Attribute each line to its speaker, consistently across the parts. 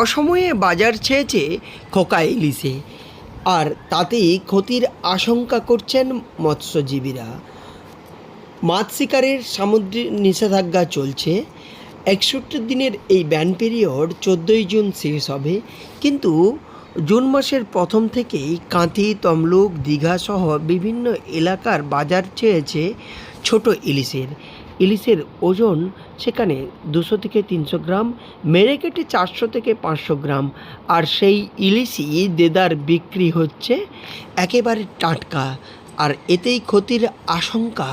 Speaker 1: অসময়ে বাজার ছেয়েছে খোকা ইলিশে, আর তাতেই ক্ষতির আশঙ্কা করছেন মৎস্যজীবীরা। মাছ শিকারের সামুদ্রিক নিষেধাজ্ঞা চলছে। একষট্টি দিনের এই ব্যান পিরিয়ড চোদ্দোই জুন শেষ হবে, কিন্তু জুন মাসের প্রথম থেকেই কাঁথি, তমলুক, দীঘা সহ বিভিন্ন এলাকার বাজার চেয়েছে ছোট ইলিশের। ইলিশের ওজন সেখানে দুশো থেকে তিনশো গ্রাম মেরে কেটে চারশো থেকে পাঁচশো গ্রাম, আর সেই ইলিশই দেদার বিক্রি হচ্ছে একেবারে টাটকা। আর এতেই ক্ষতির আশঙ্কা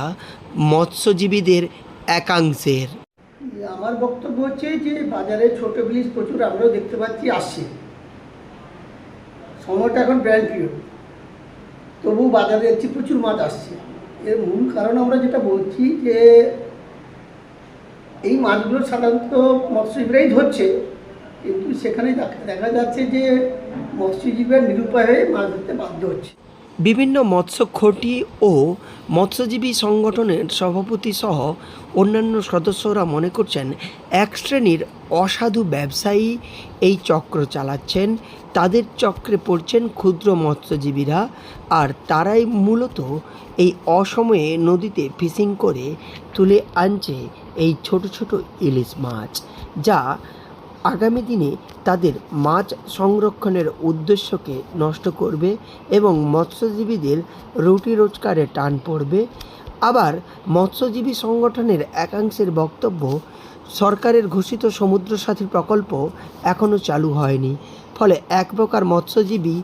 Speaker 1: মৎস্যজীবীদের একাংশের।
Speaker 2: আমার বক্তব্য হচ্ছে যে বাজারে ছোট ইলিশ প্রচুর, আমরাও দেখতে পাচ্ছি, আসছে। সময়টা এখন ব্র্যান্ড পিরিয়ড তবু বাজারে দেখছি প্রচুর মাছ আসছে। এর মূল কারণ আমরা যেটা বলছি যে এই মাছগুলো সাধারণত মৎস্যজীবীরাই ধরছে, কিন্তু সেখানে দেখা- যাচ্ছে যে মৎস্যজীবীরা নিরুপায় হয়ে মাছ ধরতে বাধ্য হচ্ছে।
Speaker 1: বিভিন্ন মৎস্য খটি ও মৎস্যজীবী সংগঠনের সভাপতি সহ অন্যান্য সদস্যরা মনে করছেন, এক শ্রেণির অসাধু ব্যবসায়ী এই চক্র চালাচ্ছেন, তাদের চক্রে পড়ছেন ক্ষুদ্র মৎস্যজীবীরা, আর তারাই মূলত এই অসময়ে নদীতে ফিশিং করে তুলে আনছে এই ছোট ছোট ইলিশ মাছ, যা আগামী দিনে তাদের মাছ সংরক্ষণের উদ্দেশ্যকে নষ্ট করবে এবং মৎস্যজীবীদের রুটি রোজগারে টান পড়বে। আবার মৎস্যজীবী সংগঠনের একাংশের বক্তব্য, সরকারের ঘোষিত সমুদ্র সাথী প্রকল্প এখনও চালু হয়নি। ফলে এক প্রকার মৎস্যজীবী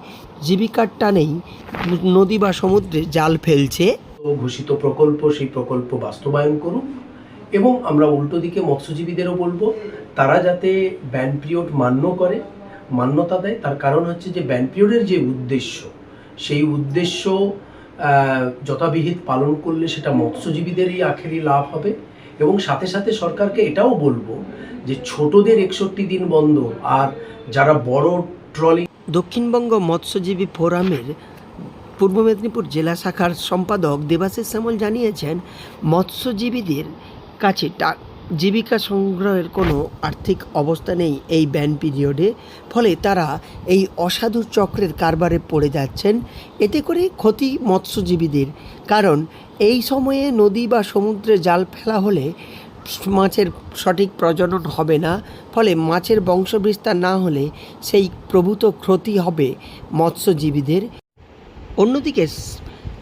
Speaker 1: জীবিকার টানেই নদী বা সমুদ্রে জাল ফেলছে।
Speaker 3: ঘোষিত প্রকল্প, সেই প্রকল্প বাস্তবায়ন করুক এবং আমরা উল্টো দিকে মৎস্যজীবীদেরও বলব, তারা যাতে ব্যান পিরিয়ড মান্য করে, মান্যতা দেয়, তার কারণ হচ্ছে যে ব্যান পিরিয়ডের যে উদ্দেশ্য, সেই উদ্দেশ্য যথাবিহিত পালন করলে সেটা মৎস্যজীবীদেরই আখেরি লাভ হবে এবং সাথে সাথে সরকারকে এটাও বলব যে ছোটদের একষট্টি দিন বন্ধ আর যারা বড় ট্রলি
Speaker 1: দক্ষিণবঙ্গ মৎস্যজীবী ফোরামের পূর্ব মেদিনীপুর জেলা শাখার সম্পাদক দেবাশিস শ্যামল জানিয়েছেন, মৎস্যজীবীদের কাছে জীবিকা সংগ্রহের কোনো আর্থিক অবস্থা নেই এই ব্যান পিরিয়ডে। ফলে তারা এই অসাধু চক্রের কারবারে পড়ে যাচ্ছেন। এতে করে ক্ষতি মৎস্যজীবীদের। কারণ এই সময়ে নদী বা সমুদ্রে জাল ফেলা হলে মাছের সঠিক প্রজনন হবে না। ফলে মাছের বংশবিস্তার না হলে সেই প্রভূত ক্ষতি হবে মৎস্যজীবীদের। অন্যদিকে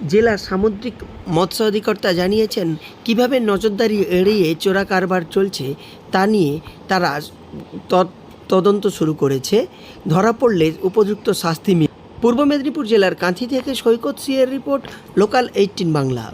Speaker 1: জেলা সামুদ্রিক মৎস্য অধিকর্তা জানিয়েছেন, কীভাবে নজরদারি এড়িয়ে চোরা কারবার চলছে তা নিয়ে তারা তদ- তদন্ত শুরু করেছে। ধরা পড়লে উপযুক্ত শাস্তি পূর্ব মেদিনীপুর জেলার কাঁথি থেকে সৈকত সিয়ের রিপোর্ট, লোকাল এইটিন বাংলা।